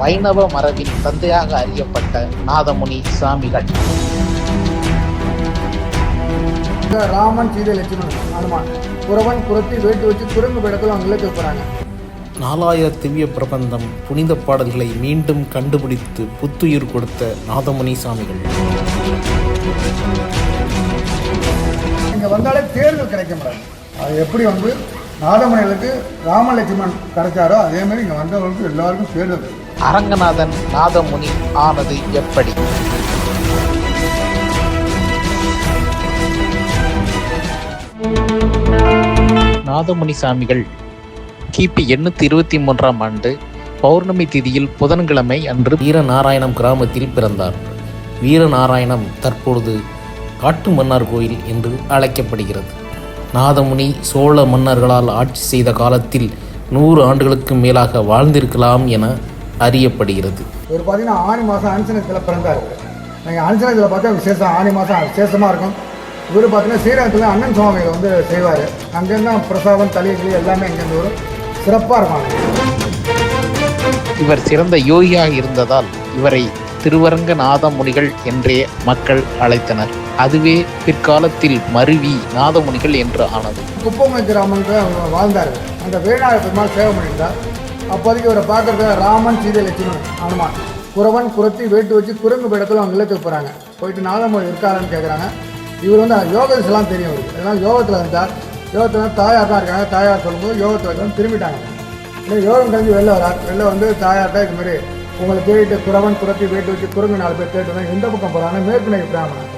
வைணவ மரபின் தந்தையாக அறியப்பட்ட நாதமுனி சாமிகள். ராமன் சீதை லட்சுமணன் ஹனுமான் குறவன் குரத்தி வேட்டு வச்சு குரங்கு படத்தில் அவங்க இலக்கு போகிறாங்க நாலாயிர திவ்ய பிரபந்தம் புனித பாடல்களை மீண்டும் கண்டுபிடித்து புத்துயிர் கொடுத்த நாதமுனி சாமிகள். இங்கே வந்தாலே தேர்தல் கிடைக்க முடியாது அது எப்படி வந்து நாதமணிகளுக்கு ராம லட்சுமணன் கிடைச்சாரோ அதே மாதிரி இங்கே வந்தவங்களுக்கு எல்லாருக்கும் தேர்தல் கிடைக்கும். அரங்கநாதன் நாதமுனி ஆனது எப்படி? நாதமுனி சாமிகள் கிபி எண்ணூத்தி இருபத்தி மூன்றாம் ஆண்டு பௌர்ணமி திதியில் புதன்கிழமை அன்று வீரநாராயணம் கிராமத்தில் பிறந்தார். வீரநாராயணம் தற்பொழுது காட்டு மன்னார் கோயில் என்று அழைக்கப்படுகிறது. நாதமுனி சோழ மன்னர்களால் ஆட்சி செய்த காலத்தில் நூறு ஆண்டுகளுக்கு மேலாக வாழ்ந்திருக்கலாம் என அறியப்படுகிறது. இவர் பார்த்தீங்கன்னா ஆணி மாதம் அனுசனத்தில் பிறந்தார். நீங்கள் அனுசனத்தில் பார்த்தா விசேஷம் ஆணி மாதம் விசேஷமாக இருக்கும். இவர் பார்த்தீங்கன்னா ஸ்ரீரங்கத்தில் அண்ணன் சுவாமிகள் வந்து செய்வார். அங்கேருந்து பிரசாதம் தலையகிளி எல்லாமே இங்கேருந்து வரும். சிறப்பாக இருக்கும் இவர் சிறந்த யோகியாக இருந்ததால் இவரை திருவரங்க நாதமுனிகள் என்றே மக்கள் அழைத்தனர். அதுவே பிற்காலத்தில் மருவி நாதமுனிகள் என்று ஆனது. குப்பமலை கிராமத்தில் அவர் வாழ்ந்தார். அந்த வேணாய பெருமாள் சேவை பண்ணியிருந்தார். அப்போதைக்கு இவரை பார்க்கறது ராமன் சீதை லட்சுமணன் அனுமான். குறவன் குரத்தி வேட்டு வச்சு குரங்கு படத்தில் அவங்க இல்லத்துக்கு போகிறாங்க போயிட்டு நாதமொழி இருக்காருன்னு கேட்குறாங்க இவர் வந்து யோகத்துலாம் தெரியும் அவருக்கு இதெல்லாம் யோகத்தில் இருந்தார் யோகத்தில் வந்து தாயார் தான் இருக்காங்க. தாயார் சொல்லும்போது யோகத்தில் வந்து திரும்பிட்டாங்க. இல்லை யோகம் கழிஞ்சு வெளில வரார் வெளில வந்து தாயார்கிட்ட இது மாதிரி உங்களை தேடிட்டு குறவன் குரத்தி வேட்டு வச்சு குரங்கு நாலு பேர் தேடிட்டு எந்த பக்கம் போகிறாங்க மேற்கு நகை பிராமணன்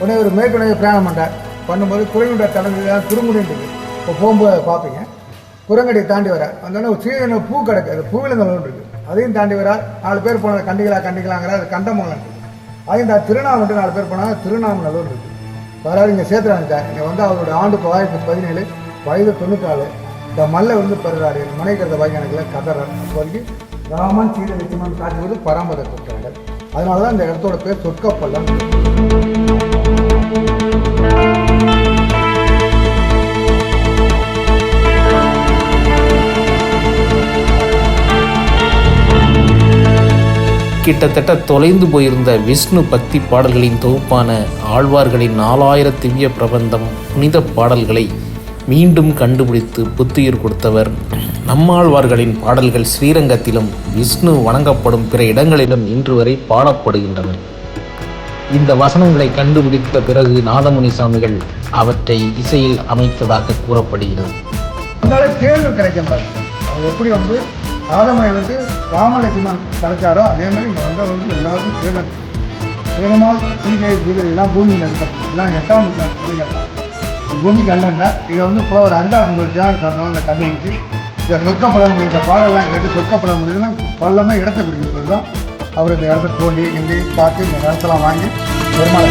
உடனே ஒரு மேற்கு நகை பிரயாணம் பண்ணுறார் பண்ணும்போது குரங்குடைய தலைமையில் திருமுடின்றது இப்போ போகும்போது பார்ப்பீங்க. குரங்கடியை தாண்டி வரார். வந்தோடனே ஒரு சீன பூ கிடக்கு. அது பூவில் இந்த இருக்கு. அதையும் தாண்டி வரார். நாலு பேர் போனது கண்டிகளா கண்டிக்கலாங்கிற அது கண்டமங்கலம் அதையும் தான் திருநாமட்டு நாலு பேர் போனாங்க. திருநாமநல்லூர் இருக்கு. வராது இங்கே சேர்த்துறாங்க இங்கே வந்து அவருடைய ஆண்டு தொள்ளாயிரத்தி பதினேழு வயது தொண்ணூத்தாலு இந்த மல்லை வந்து பெறுறாரு மனைக்கிறத வாய்க்கானக்கில் கதறார். அப்போதைக்கு ராமன் சீதை லட்சுமணன் காட்டுவது பராமரிக்க கொடுக்குறாங்க அதனால தான் இந்த இடத்தோட பேர் சொற்கப்பள்ளம். கிட்டத்தட்ட தொலைந்து போயிருந்த விஷ்ணு பக்தி பாடல்களின் தொகுப்பான ஆழ்வார்களின் நாலாயிர திவ்ய பிரபந்தம் புனித பாடல்களை மீண்டும் கண்டுபிடித்து புத்துயிர் கொடுத்தவர். நம்மாழ்வார்களின் பாடல்கள் ஸ்ரீரங்கத்திலும் விஷ்ணு வணங்கப்படும் பிற இடங்களிலும் இன்று வரை பாடப்படுகின்றன. இந்த வசனங்களை கண்டுபிடித்த பிறகு நாதமுனி சுவாமிகள் அவற்றை இசையில் அமைத்ததாக கூறப்படுகிறது. எப்படி வந்து கிடைக்க வந்து ஆதமயனுக்கு ராமலட்சுமன் கிடைச்சாரோ அதே மாதிரி இங்கே வந்து எல்லாருக்கும் தேர்தல் வேகமாக சீதை கீதை எல்லாம் பூமியில் இருக்க எல்லாம் எட்டாம் நூற்றாண்டு பூமிக்கு அல்லண்டா இதை வந்து இப்போ ஒரு அண்டாம் உங்களுக்கு தான் சொன்னோம் இந்த கண்டுபிடிச்சு இந்த முடியும் இந்த பாடலாம் கேட்டு சொற்கப்பட முடியுதுன்னா பல்லமே இடத்தை பிடிக்கிறது தான் அவர் இந்த இடத்த தோண்டி எங்கேயும் பார்த்து இந்த இடத்தெல்லாம் வாங்கி பெருமாளை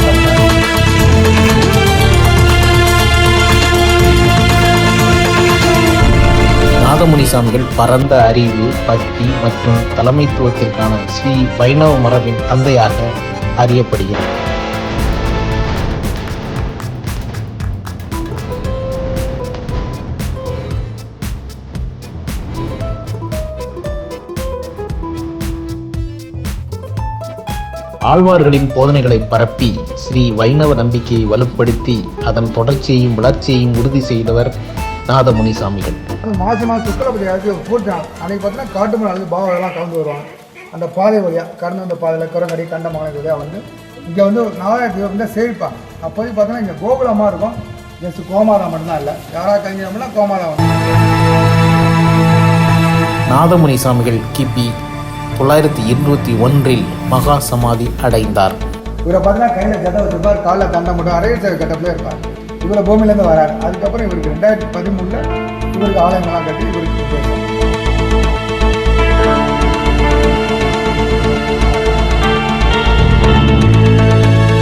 நாதமுனி சாமிகள் பரந்த அறிவு பக்தி மற்றும் தலைமைத்துவத்திற்கான ஸ்ரீ வைணவ மரபின் தந்தையாக அறியப்படுகிறார். ஆழ்வார்களின் போதனைகளை பரப்பி ஸ்ரீ வைணவ நம்பிக்கையை வலுப்படுத்தி அதன் தொடர்ச்சியையும் வளர்ச்சியையும் உறுதி செய்தவர் நாதமுனி சாமிகள் மாதம் மாதம் சுக்கரபதி அழைச்சி பூட்டான் அன்றைக்கி பார்த்தீங்கன்னா காட்டு மலை அழைச்சி பாபாவெல்லாம் கலந்து வருவாங்க. அந்த பாதை வழியாக கடந்து வந்த பாதையில் குரங்கடி கண்டமான வழியாக வந்து இங்கே வந்து நாலாயிரத்தி வந்து சேவிப்பாங்க அப்போதைக்கு பார்த்தீங்கன்னா இங்கே கோகுலமாக இருக்கும். ஜஸ்ட் கோமாதா மட்டும்தான் இல்லை. யாராவது கழிஞ்சோம்னா வந்து நாதமுனி சாமிகள் கிபி தொள்ளாயிரத்தி இருநூத்தி ஒன்றில் மகா சமாதி அடைந்தார். இவரை பார்த்தீங்கன்னா கையில் ஜட்டை வச்சிருப்பார் காலில் தண்டை மட்டும் அரைய சேவை கட்டப்பிலே இருப்பார். இவர் பூமியிலேருந்து வராரு. அதுக்கப்புறம் இவருக்கு ரெண்டாயிரத்தி பதிமூணில் இவருக்கு ஆலயங்கள்லாம் கட்டி இவருக்கு